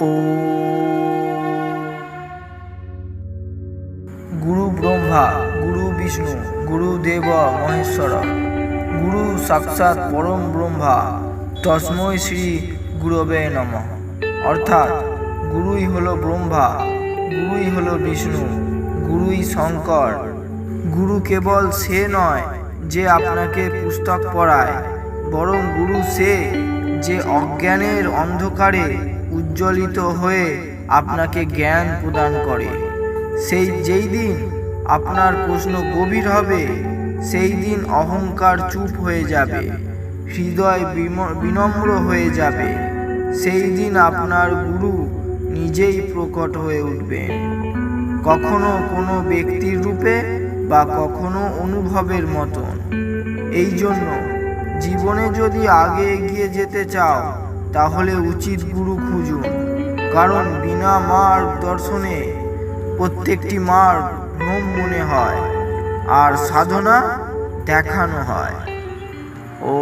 ও গুরু ব্রহ্মা, গুরু বিষ্ণু, গুরু দেব মহেশ্বর, গুরু সাক্ষাৎ পরম ব্রহ্মা তস্মৈ শ্রী গুরবে নম। অর্থাৎ, গুরুই হলো ব্রহ্মা, গুরুই হলো বিষ্ণু, গুরুই শঙ্কর। গুরু কেবল সে নয় যে আপনাকে পুস্তক পড়ায়, বরং গুরু সে যে অজ্ঞানের অন্ধকারে উজ্জ্বলিত হয়ে আপনাকে জ্ঞান প্রদান করে। সেই যেই দিন আপনার প্রশ্ন গভীর হবে, সেই দিন অহংকার চুপ হয়ে যাবে, হৃদয় বিনম্র হয়ে যাবে। সেই দিন আপনার গুরু নিজেই প্রকট হয়ে উঠবেন। কখনো কোনো ব্যক্তির রূপে বা কখনো অনুভবের মতন। এই জন্য জীবনে যদি আগে এগিয়ে যেতে চাও তাহলে উচিত গুরু খুঁজুন। কারণ বিনা মার দর্শনে প্রত্যেকটি মার ভ্রম মনে হয়, আর সাধনা দেখানো হয়। ও